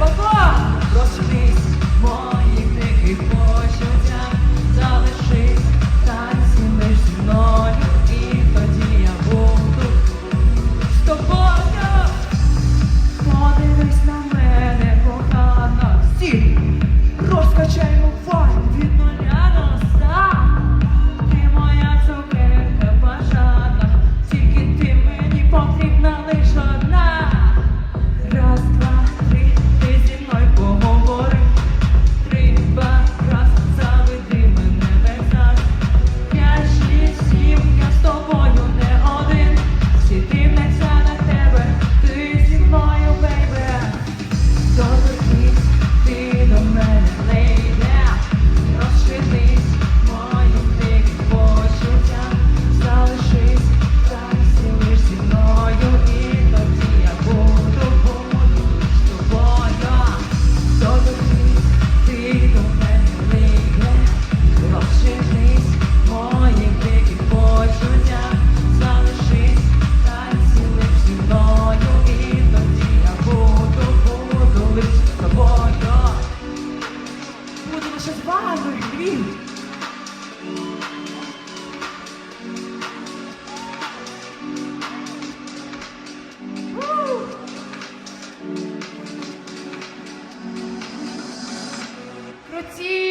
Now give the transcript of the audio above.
Bocó! Proxilice, morre. він. Про ці